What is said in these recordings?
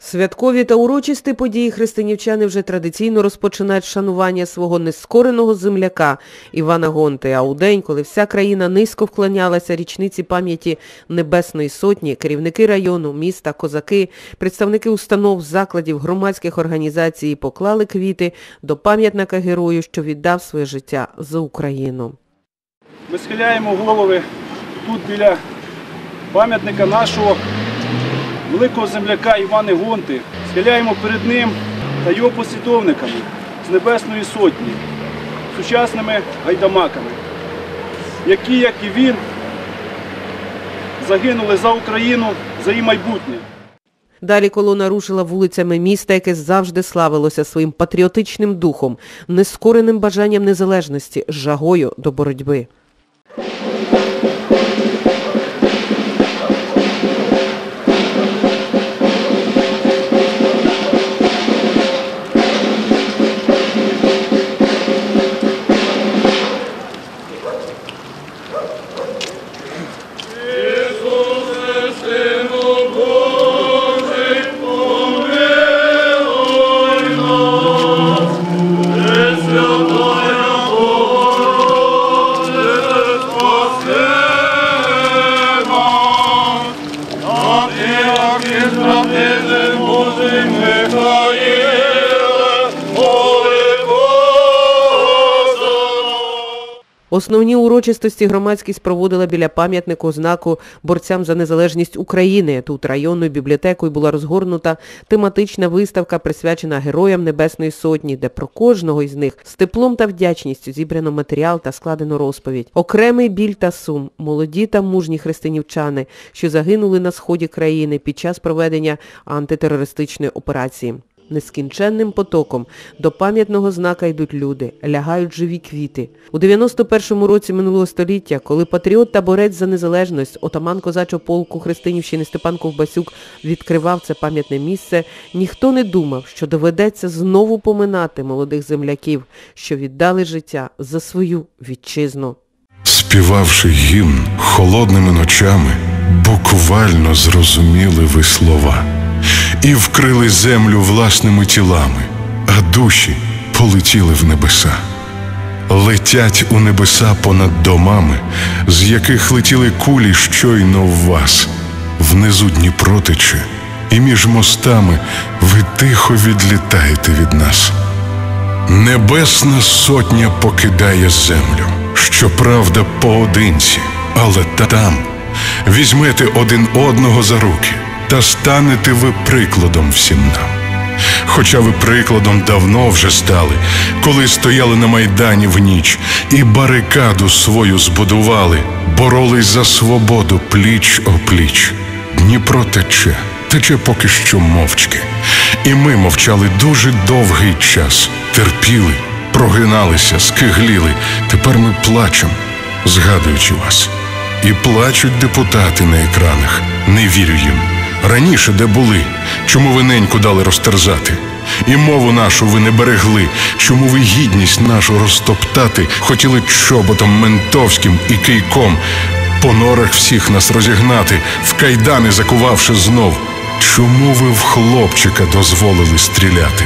Святкові та урочисті події християнівчани вже традиційно розпочинають шанування свого нескореного земляка Івана Гонти. А у день, коли вся країна низько вклонялася річниці пам'яті Небесної Сотні, керівники району, міста, козаки, представники установ, закладів, громадських організацій поклали квіти до пам'ятника герою, що віддав своє життя за Україну. Ми схиляємо голови тут біля пам'ятника нашого великого земляка Івана Гонти. Схиляємо перед ним та його послідовниками з Небесної Сотні, сучасними гайдамаками, які, як і він, загинули за Україну, за її майбутнє. Далі колона рушила вулицями міста, яке завжди славилося своїм патріотичним духом, нескореним бажанням незалежності, жагою до боротьби. Основні урочистості громадськість проводила біля пам'ятнику знаку борцям за незалежність України. Тут районною бібліотекою була розгорнута тематична виставка, присвячена Героям Небесної Сотні, де про кожного із них з теплом та вдячністю зібрано матеріал та складено розповідь. Окремий біль та сум, молоді та мужні християнівчани, що загинули на сході країни під час проведення антитерористичної операції. Нескінченним потоком до пам'ятного знака йдуть люди, лягають живі квіти. У 91-му році минулого століття, коли патріот та борець за незалежність, отаман козачого полку Христинівщини Степан Ковбасюк відкривав це пам'ятне місце, ніхто не думав, що доведеться знову поминати молодих земляків, що віддали життя за свою вітчизну. Співавши гімн холодними ночами, буквально зрозуміли ви слова і вкрили землю власними тілами, а душі полетіли в небеса. Летять у небеса понад домами, з яких летіли кулі щойно в вас. Внизу Дніпро тече, і між мостами ви тихо відлітаєте від нас. Небесна сотня покидає землю, щоправда, поодинці, але там візьмете один одного за руки та станете ви прикладом всім нам. Хоча ви прикладом давно вже стали, коли стояли на майдані в ніч і барикаду свою збудували, боролись за свободу пліч опліч. Дніпро тече, тече поки що мовчки. І ми мовчали дуже довгий час, терпіли, прогиналися, скигліли. Тепер ми плачемо, згадуючи вас. І плачуть депутати на екранах, не вірю їм. Раніше де були, чому ви неньку дали розтерзати? І мову нашу ви не берегли, чому ви гідність нашу розтоптати хотіли чоботом ментовським і кийком, по норах всіх нас розігнати, в кайдани закувавши знов. Чому ви в хлопчика дозволили стріляти,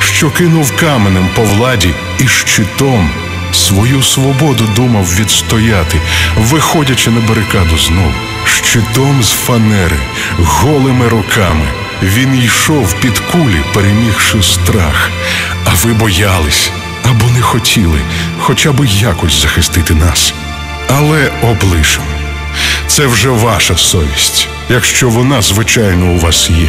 що кинув каменем по владі і щитом свою свободу думав відстояти, виходячи на барикаду знов, щитом з фанери, голими руками. Він йшов під кулі, перемігши страх, а ви боялись або не хотіли хоча б якось захистити нас. Але облишимо. Це вже ваша совість, якщо вона, звичайно, у вас є.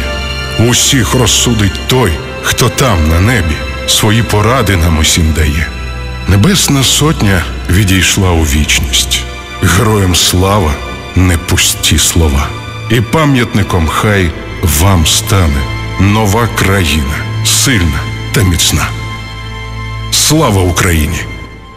Усіх розсудить той, хто там на небі свої поради нам усім дає. Небесна сотня відійшла у вічність. Героям слава не пусті слова. І пам'ятником хай вам стане нова країна, сильна та міцна. Слава Україні!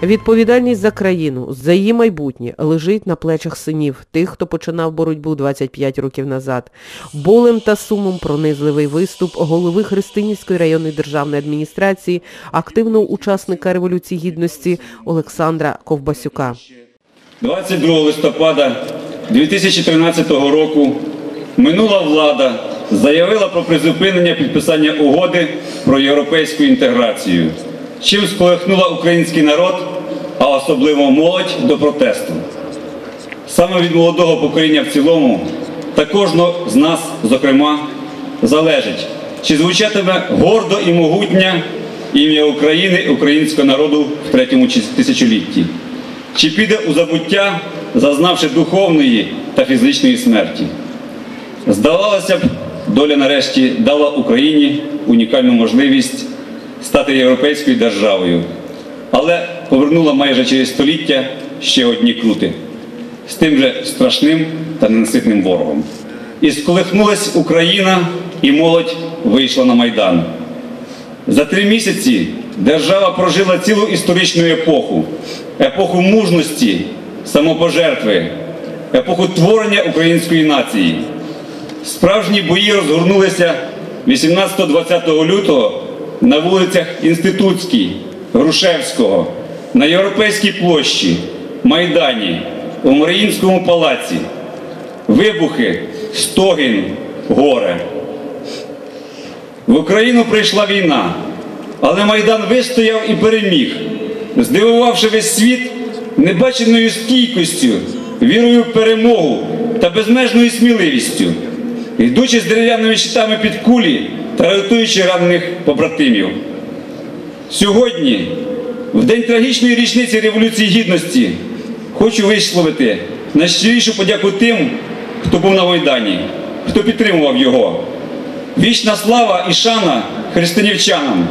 Відповідальність за країну, за її майбутнє лежить на плечах синів, тих, хто починав боротьбу 25 років назад. Болем та сумом пронизливий виступ голови Христинівської районної державної адміністрації, активного учасника Революції Гідності Олександра Ковбасюка. 22 листопада 2013 року минула влада заявила про призупинення підписання угоди про європейську інтеграцію, чим сколихнула український народ, а особливо молодь до протесту. Саме від молодого покоління в цілому та кожного з нас, зокрема, залежить, чи звучатиме гордо і могутнє ім'я України українського народу в третьому тисячолітті, чи піде у забуття, зазнавши духовної та фізичної смерті. Здавалося б, доля нарешті дала Україні унікальну можливість стати європейською державою, але повернула майже через століття ще одні крути з тим же страшним та ненаситним ворогом. І сколихнулась Україна, і молодь вийшла на Майдан. За три місяці держава прожила цілу історичну епоху, епоху мужності, самопожертви, епоху творення української нації. Справжні бої розгорнулися 18-20 лютого на вулицях Інститутській, Грушевського, на Європейській площі, Майдані, у Маріїнському палаці. Вибухи, стогін, горе. В Україну прийшла війна, але Майдан вистояв і переміг, здивувавши весь світ небаченою стійкістю, вірою в перемогу та безмежною сміливістю, йдучи з дерев'яними щитами під кулі та рятуючи ранених побратимів. Сьогодні, в день трагічної річниці Революції Гідності, хочу висловити найщирішу подяку тим, хто був на Майдані, хто підтримував його. Вічна слава і шана християнівчанам,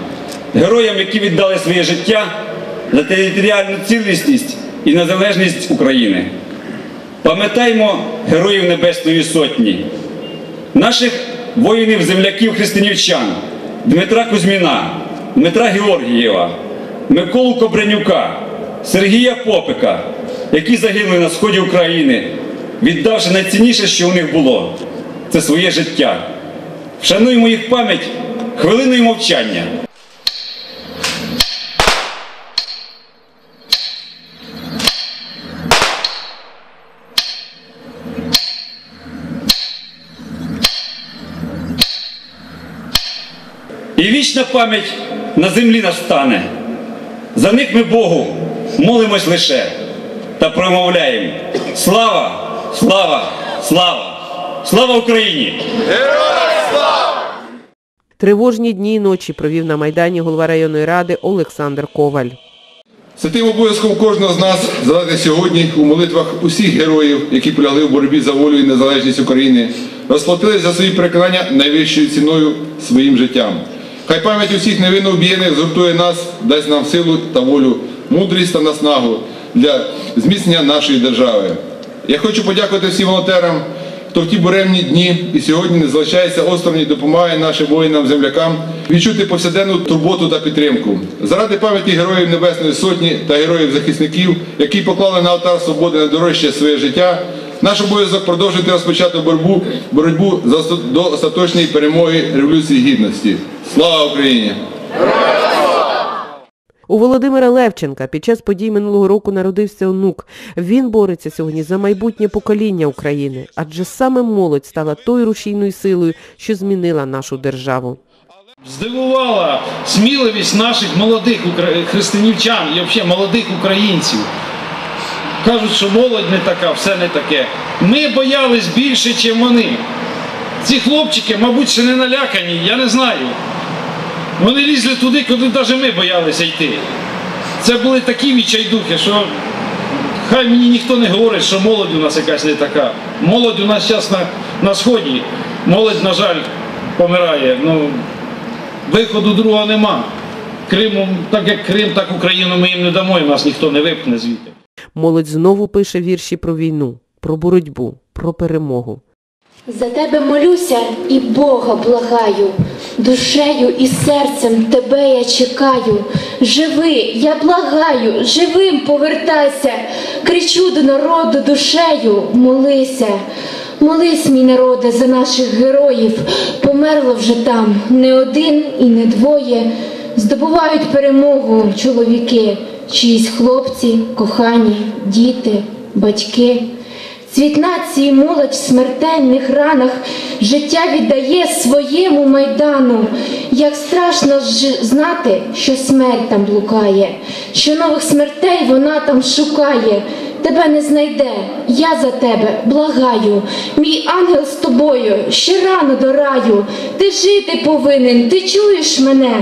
героям, які віддали своє життя за територіальну цілісність і незалежність України. Пам'ятаймо героїв Небесної Сотні, наших воїнів-земляків християнівчан Дмитра Кузьміна, Дмитра Георгієва, Миколу Кобренюка, Сергія Попика, які загинули на сході України, віддавши найцінніше, що у них було це своє життя. Вшануємо їх пам'ять хвилиною мовчання. Пам'ять на землі настане. За них ми Богу молимось лише та промовляємо Слава, слава, слава! Слава Україні! Героям слава! Тривожні дні і ночі провів на Майдані голова районної ради Олександр Коваль. Святим обов'язком кожного з нас згадати сьогодні у молитвах усіх героїв, які полягли в боротьбі за волю і незалежність України, розплатились за свої переконання найвищою ціною своїм життям. Хай пам'ять усіх невинно вб'єних згуртує нас, дасть нам силу та волю, мудрість та наснагу для зміцнення нашої держави. Я хочу подякувати всім волонтерам, хто в ті буремні дні і сьогодні не залишається осторонь і допомагає нашим воїнам-землякам відчути повсякденну турботу та підтримку. Заради пам'яті героїв Небесної Сотні та героїв-захисників, які поклали на алтар свободи найдорожче своє життя, наш обов'язок продовжити розпочату боротьбу, боротьбу за до остаточної перемоги Революції Гідності. Слава Україні! У Володимира Левченка під час подій минулого року народився онук. Він бореться сьогодні за майбутнє покоління України, адже саме молодь стала тою рушійною силою, що змінила нашу державу. Здивувала сміливість наших молодих християнівчан і взагалі молодих українців. Кажуть, що молодь не така, все не таке. Ми боялись більше, ніж вони. Ці хлопчики, мабуть, ще не налякані, я не знаю. Вони лізли туди, куди навіть ми боялися йти. Це були такі відчайдухи, що хай мені ніхто не говорить, що молодь у нас якась не така. Молодь у нас зараз на, на сході. Молодь, на жаль, помирає. Ну, виходу другого нема. Криму, так як Крим, так Україну ми їм не дамо, і нас ніхто не випне звідти. Молодь знову пише вірші про війну, про боротьбу, про перемогу. За тебе молюся і Бога благаю, душею і серцем тебе я чекаю. Живи, я благаю, живим повертайся, кричу до народу душею, молися. Молись, мій народе, за наших героїв, померло вже там не один і не двоє. Здобувають перемогу чоловіки, чиїсь хлопці, кохані, діти, батьки. Світ нації молодь в смертельних ранах життя віддає своєму майдану. Як страшно знати, що смерть там блукає, що нових смертей вона там шукає. Тебе не знайде, я за тебе благаю. Мій ангел з тобою, ще рано до раю. Ти жити повинен, ти чуєш мене,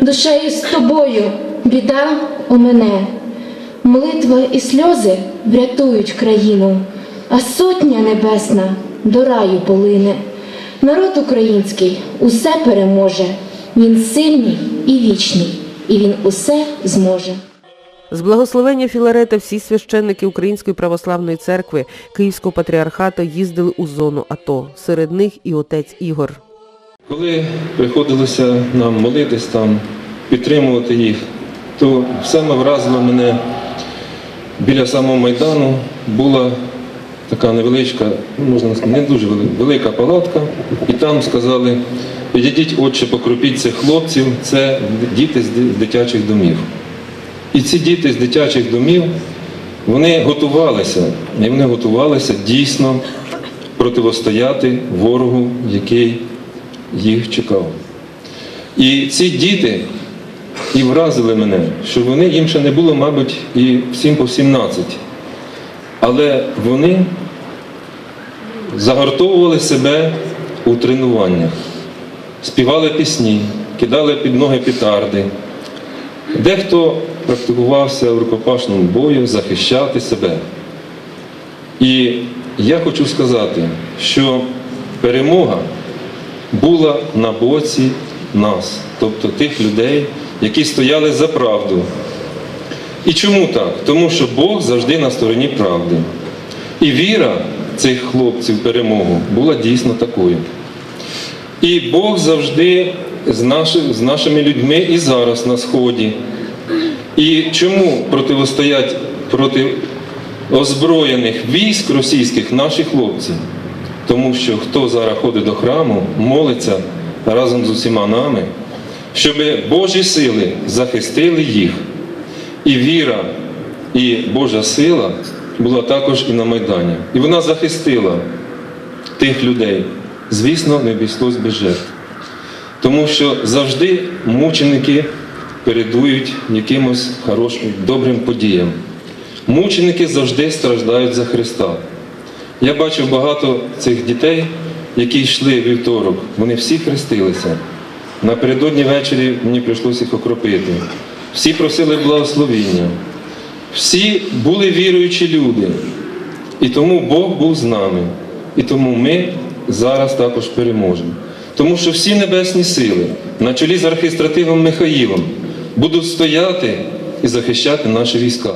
душею з тобою, біда у мене. Молитва і сльози врятують країну, а сотня небесна до раю полине. Народ український усе переможе. Він сильний і вічний, і він усе зможе. З благословення Філарета всі священники Української православної церкви Київського патріархату їздили у зону АТО. Серед них і отець Ігор. Коли приходилося нам молитись там, підтримувати їх, то саме вразило мене біля самого Майдану була така невеличка, можна сказати, не дуже велика, велика палатка, і там сказали, підійдіть, отче, покропіть цих хлопців, це діти з дитячих домів. І ці діти з дитячих домів, вони готувалися, і вони готувалися дійсно противостояти ворогу, який їх чекав. І ці діти і вразили мене, що вони їм ще не було, мабуть, і всім по 17. Але вони загартовували себе у тренуваннях, співали пісні, кидали під ноги петарди. Дехто практикувався в рукопашному бою захищати себе. І я хочу сказати, що перемога була на боці нас, тобто тих людей, які стояли за правду. І чому так? Тому що Бог завжди на стороні правди. І віра цих хлопців в перемогу була дійсно такою. І Бог завжди з, наши, з нашими людьми і зараз на Сході. І чому противостоять проти озброєних військ російських наші хлопці? Тому що хто зараз ходить до храму, молиться разом з усіма нами, щоб Божі сили захистили їх. І віра, і Божа сила була також і на Майдані. І вона захистила тих людей. Звісно, не обійшлось без жертв. Тому що завжди мученики передують якимось хорошим, добрим подіям. Мученики завжди страждають за Христа. Я бачив багато цих дітей, які йшли вівторок, вони всі хрестилися. Напередодні ввечері мені прийшлося їх окропити. Всі просили благословіння. Всі були віруючі люди. І тому Бог був з нами. І тому ми зараз також переможемо. Тому що всі небесні сили на чолі з архістративом Михаїлом будуть стояти і захищати наші війська.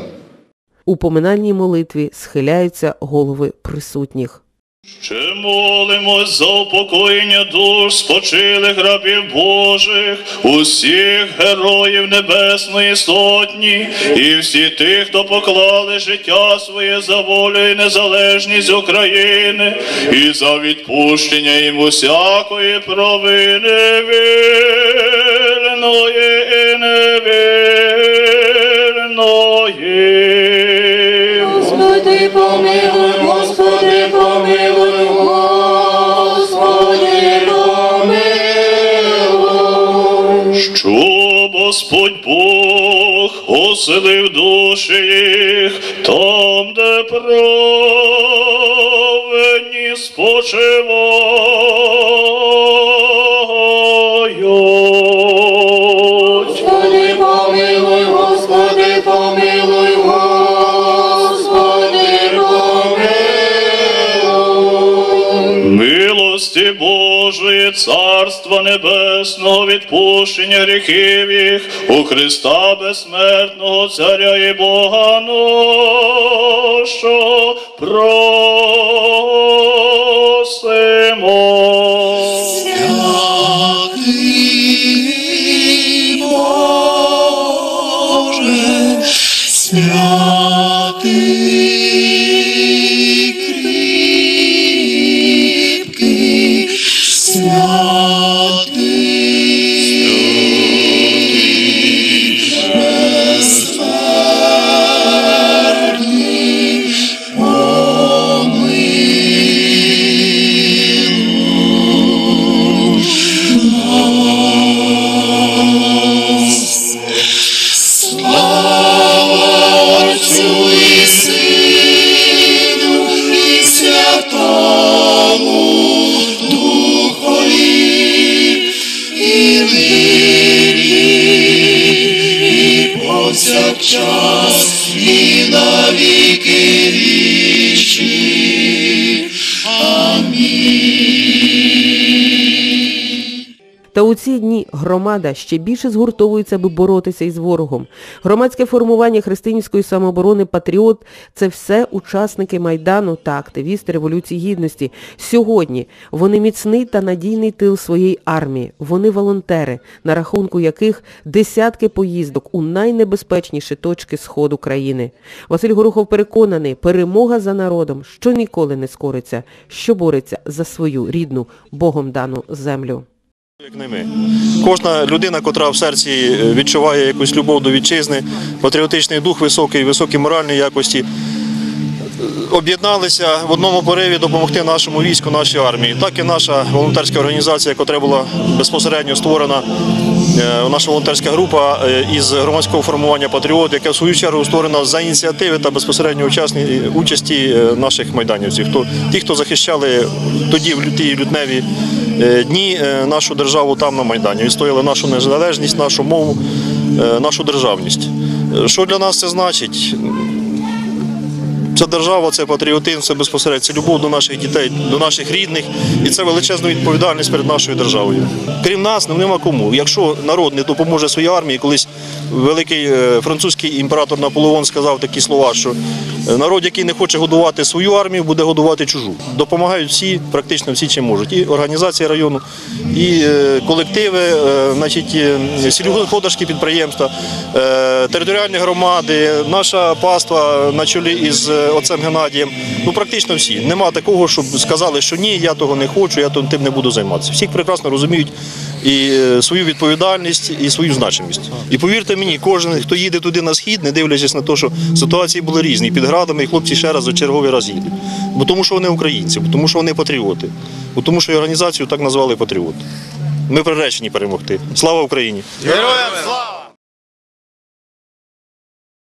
У поминальній молитві схиляються голови присутніх. Ще молимось за упокоєння душ спочилих рабів Божих, усіх героїв Небесної Сотні і всі тих, хто поклали життя своє за волю і незалежність України, і за відпущення їм усякої провини вірної і невірної. Господи, помилуй, Господи, Господь Бог оселив душі їх там, де праведні спочивають. Царства Небесного, відпущення гріхів їх у Христа безсмертного Царя і Бога нашого просимо. Святий Боже, святий Та у ці дні громада ще більше згуртовується, аби боротися із ворогом. Громадське формування християнської самооборони «Патріот» – це все учасники Майдану та активісти Революції Гідності. Сьогодні вони міцний та надійний тил своєї армії. Вони волонтери, на рахунку яких десятки поїздок у найнебезпечніші точки Сходу країни. Василь Горохов переконаний, перемога за народом, що ніколи не скориться, що бореться за свою рідну, Богом дану землю. Як не ми. Кожна людина, котра в серці е, відчуває якусь любов до вітчизни, патріотичний дух високий, високі моральні якості, е, об'єдналися в одному пориві допомогти нашому війську, нашій армії. Так і наша волонтерська організація, яка була безпосередньо створена, е, наша волонтерська група із громадського формування Патріот, яка в свою чергу створена за ініціативи та безпосередньо участі наших майданівців. Ті, хто захищали тоді в люті лютневі дні е, нашу державу там на Майдані, відстояли нашу незалежність, нашу мову, е, нашу державність. Е, Що для нас це значить? Це держава, це патріотизм, це безпосередньо це любов до наших дітей, до наших рідних, і це величезна відповідальність перед нашою державою. Крім нас, ну, нема кому. Якщо народ не допоможе своїй армії, колись великий е, французький імператор Наполеон сказав такі слова, що е, народ, який не хоче годувати свою армію, буде годувати чужу. Допомагають всі, практично всі, чим можуть. І організації району, і е, колективи, значить, сільськогосподарські підприємства, територіальні громади, наша паства на чолі із отцем Геннадієм. Ну практично всі. Нема такого, щоб сказали, що ні, я того не хочу, я тим не буду займатися. Всі прекрасно розуміють і е, свою відповідальність, і свою значимість. І повірте мені, кожен, хто їде туди на схід, не дивлячись на те, що ситуації були різні. Під градами і хлопці ще раз за черговий раз їдуть. Бо тому, що вони українці, бо тому, що вони патріоти, бо тому, що організацію так назвали патріоти. Ми приречені перемогти. Слава Україні! Героям слава!